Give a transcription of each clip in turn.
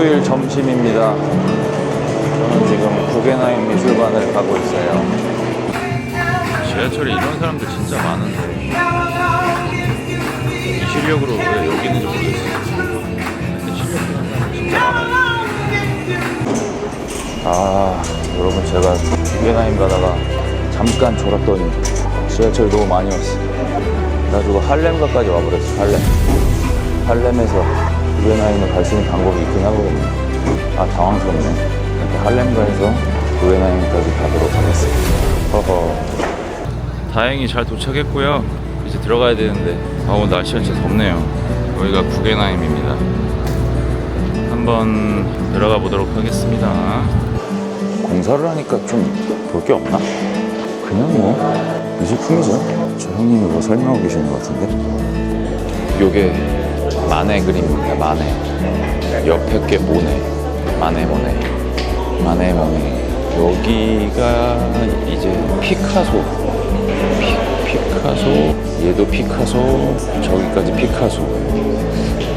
일요일 점심입니다. 저는 지금 구겐하임 미술관을 가고 있어요. 지하철에 이런 사람들 진짜 많은데 이 실력으로 왜 여기 있는지 모르겠어요. 근데 실력 있는 사람 진짜 많아요. 아 여러분 제가 구겐하임 가다가 잠깐 졸았더니 지하철 너무 많이 왔어. 그래가지고 할렘가까지 와버렸어. 할렘. 할렘에서 구겐하임을 갈 수 있는 방법이 있긴 하거든요. 아 당황스럽네. 이렇게 할렘가에서 구겐하임까지 가도록 하겠습니다. 허허. 다행히 잘 도착했고요. 이제 들어가야 되는데 아 오늘 날씨가 진짜 덥네요. 여기가 구겐하임입니다. 한번 들어가 보도록 하겠습니다. 공사를 하니까 좀 볼 게 없나? 그냥 뭐 미술품이죠. 저 형님이 뭐 설명하고 계시는 것 같은데. 요게 마네 그림입니다. 마네. 옆에 게 모네. 마네 모네. 마네 모네. 여기가 이제 피카소. 피, 피카소. 얘도 피카소. 저기까지 피카소.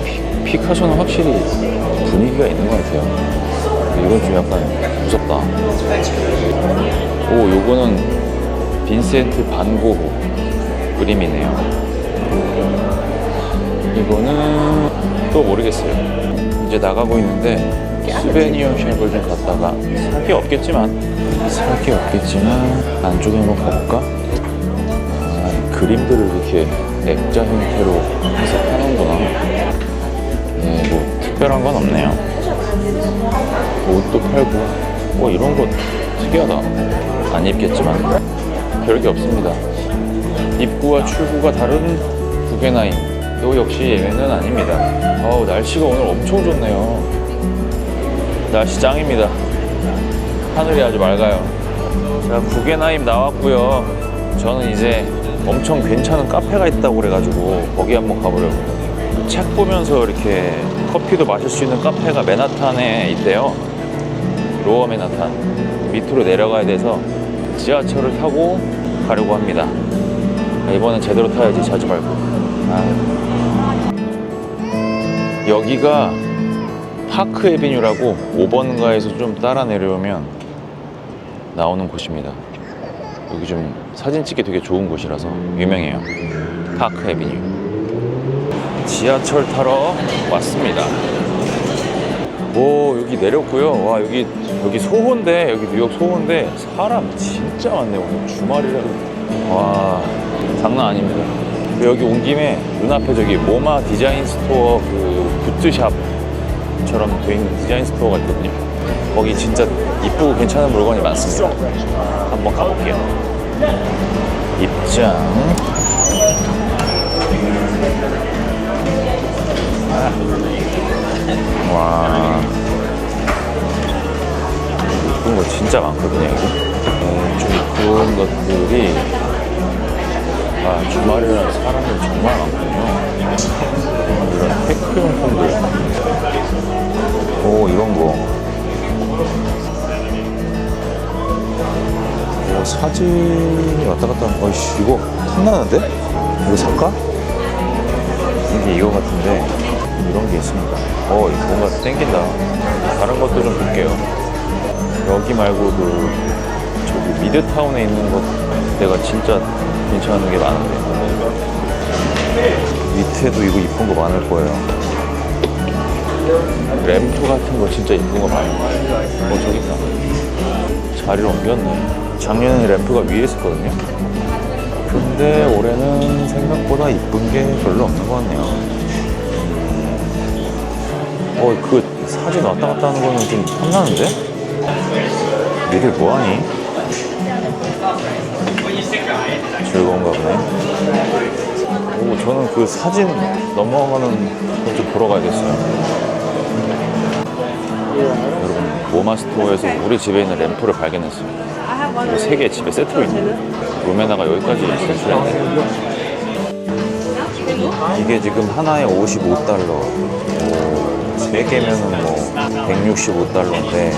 피, 피카소는 확실히 분위기가 있는 것 같아요. 이건 좀 약간 무섭다. 오, 요거는 빈센트 반고흐 그림이네요. 이거는 또 모르겠어요. 이제 나가고 있는데 스베니어 샵을 좀 갔다가 살 게 없겠지만 살 게 없겠지만 안쪽에 한번 가볼까? 아, 그림들을 이렇게 액자 형태로 해서 파는구나. 네, 뭐 특별한 건 없네요. 옷도 팔고 뭐 이런 거 특이하다 안 입겠지만 별게 없습니다 입구와 출구가 다른 구겐하임 요 역시 예외는 아닙니다 어우 날씨가 오늘 엄청 좋네요 날씨 짱입니다 하늘이 아주 맑아요 자 구겐하임 나왔고요 저는 이제 엄청 괜찮은 카페가 있다고 그래가지고 거기 한번 가보려고요 책 보면서 이렇게 커피도 마실 수 있는 카페가 맨하탄에 있대요. 로어 맨하탄. 밑으로 내려가야 돼서 지하철을 타고 가려고 합니다. 아, 이번엔 제대로 타야지 자지 말고. 아. 여기가 파크 에비뉴라고 5번가에서 좀 따라 내려오면 나오는 곳입니다. 여기 좀 사진 찍기 되게 좋은 곳이라서 유명해요. 파크 에비뉴. 지하철 타러 왔습니다. 오 여기 내렸고요. 와 여기 여기 소호인데 여기 뉴욕 소호인데 사람 진짜 많네 오늘 주말이라도 와 장난 아닙니다. 그리고 여기 온 김에 눈앞에 저기 모마 디자인 스토어 그 굿즈샵처럼 돼 있는 디자인 스토어가 있거든요. 거기 진짜 이쁘고 괜찮은 물건이 많습니다. 한번 가볼게요. 입장. 와 이쁜 거 진짜 많거든요 여기 어, 좀 이쁜 것들이 아 주말이라 사람이 정말 많거든요 이런 테크용품들 오 이런 거 오, 사진이 왔다 갔다 어이씨 이거 탐나는데? 이거 살까? 이게 이거 같은데 이런 게 있습니다. 어, 뭔가 땡긴다. 다른 것도 좀 볼게요. 여기 말고도 저기 미드타운에 있는 것 내가 진짜 괜찮은 게 많은데. 밑에도 이거 이쁜 거 많을 거예요. 램프 같은 거 진짜 이쁜 거 많아요. 어, 저기 있다. 자리를 옮겼네. 작년에 램프가 위에 있었거든요. 근데 올해는 생각보다 이쁜 게 별로 없는 것 같네요. 어, 그 사진 왔다 갔다 하는 거는 좀 탐나는데? 니들 뭐하니? 즐거운가 보네. 오, 저는 그 사진 넘어가는 거좀 보러 가야겠어요. 여러분, 모마스토어에서 우리 집에 있는 램프를 발견했습니다. 세개 집에 세트로 있는 룸에다가 여기까지 세트를 했네. 이게 지금 하나에 55달러. 세 개면은 뭐 165달러인데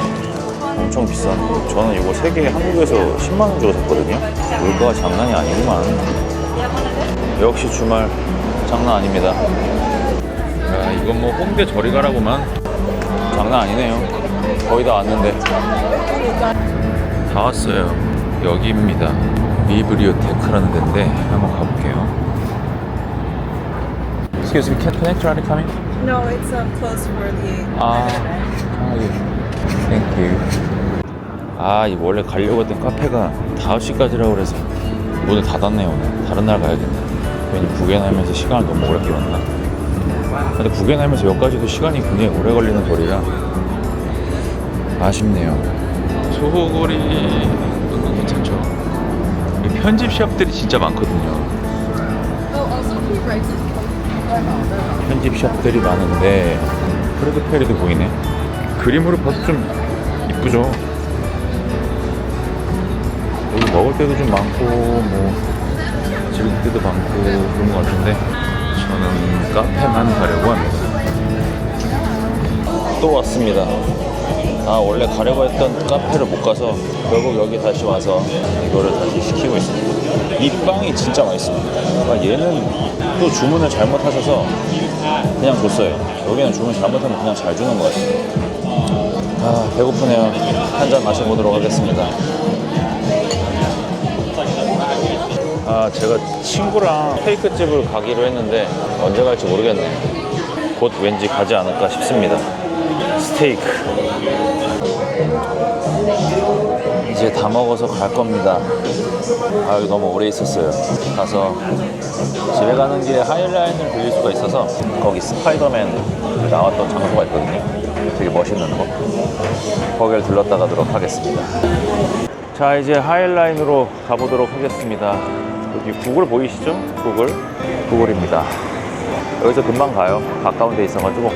엄청 비싼 거. 저는 이거 세개 한국에서 10만 원 주고 샀거든요. 물가가 장난이 아니구만. 역시 주말 장난 아닙니다. 야, 이건 뭐 홍대 저리 가라고만. 장난 아니네요. 거의 다 왔는데. 다 왔어요. 여기입니다. 비브리오 테크라는 데인데 한번 가볼게요. Excuse me, can, can I try to come in? No, it's uh, closed for the 아, 아 예. You. 아, 이 원래 가려고 했던 카페가 5시까지라고 그래서 문을 닫았네요, 오늘. 다른 날 가야겠네. 괜히 구겐하면서 시간을 너무 오래 끌었나? 근데 구겐하면서 여기까지도 시간이 굉장히 오래 걸리는 거리라 아쉽네요. 소호거리 은 괜찮죠. 이 편집 샵들이 진짜 많거든요. 편집 샵들이 많은데 프레드 페리도 보이네. 그림으로 봐도 좀 이쁘죠. 여기 먹을 때도 좀 많고 뭐 즐길 때도 많고 그런 것 같은데 저는 카페만 가려고 합니다. 또 왔습니다. 아 원래 가려고 했던 카페를 못 가서 결국 여기 다시 와서 이거를 다시 시키고 있습니다. 이 빵이 진짜 맛있습니다. 아, 얘는 또 주문을 잘못하셔서 그냥 줬어요. 여기는 주문 잘못하면 그냥 잘 주는 것 같아요. 아 배고프네요. 한 잔 마셔보도록 하겠습니다. 아 제가 친구랑 스테이크 집을 가기로 했는데 언제 갈지 모르겠네요. 곧 왠지 가지 않을까 싶습니다. 스테이크. 이제 다 먹어서 갈 겁니다. 아 너무 오래 있었어요. 가서 집에 가는 길에 하이라인을 빌릴 수가 있어서 거기 스파이더맨 나왔던 장소가 있거든요. 되게 멋있는 거. 거기를 들렀다 가도록 하겠습니다. 자 이제 하이라인으로 가보도록 하겠습니다. 여기 구글 보이시죠? 구글 구글입니다. 여기서 금방 가요. 가까운 데 있어가지고